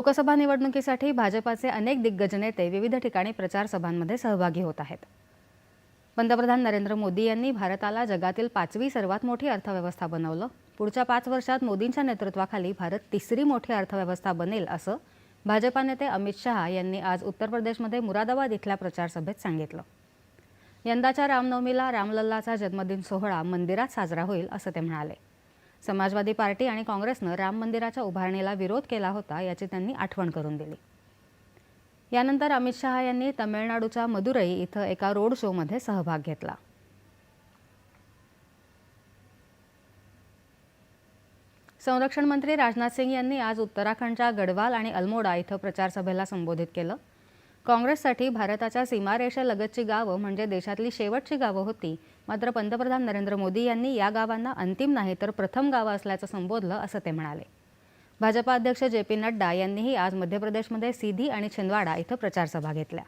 लोकसभा निवडणुकीसाठी भाजपाचे अनेक दिग्गज नेते विविध ठिकाणी प्रचारसभांमध्ये सहभागी होत आहेत. पंतप्रधान नरेंद्र मोदी यांनी भारताला जगातील पाचवी सर्वात मोठी अर्थव्यवस्था बनवलं. पुढच्या पाच वर्षात मोदींच्या नेतृत्वाखाली भारत तिसरी मोठी अर्थव्यवस्था बनेल असं भाजपा नेते अमित शहा यांनी आज उत्तर प्रदेशमध्ये मुरादाबाद इथल्या प्रचारसभेत सांगितलं. यंदाच्या रामनवमीला रामलल्लाचा जन्मदिन सोहळा मंदिरात साजरा होईल असं ते म्हणाले. समाजवादी पार्टी आणि काँग्रेसनं राम मंदिराच्या उभारणीला विरोध केला होता याची त्यांनी आठवण करून दिली. यानंतर अमित शहा यांनी तमिळनाडूच्या मदुरई इथं एका रोड शोमध्ये सहभाग घेतला. संरक्षण मंत्री राजनाथ सिंग यांनी आज उत्तराखंडच्या गढवाल आणि अल्मोडा इथं प्रचारसभेला संबोधित केलं. काँग्रेससाठी भारताच्या सीमारेषेलगतची गावं म्हणजे देशातली शेवटची गावं होती. मात्र पंतप्रधान नरेंद्र मोदी यांनी या गावांना अंतिम नाही तर प्रथम गावं असल्याचं संबोधलं असं ते म्हणाले. भाजपा अध्यक्ष जे पी नड्डा यांनीही आज मध्य प्रदेशमध्ये सिधी आणि छिंदवाडा इथं प्रचारसभा घेतल्या.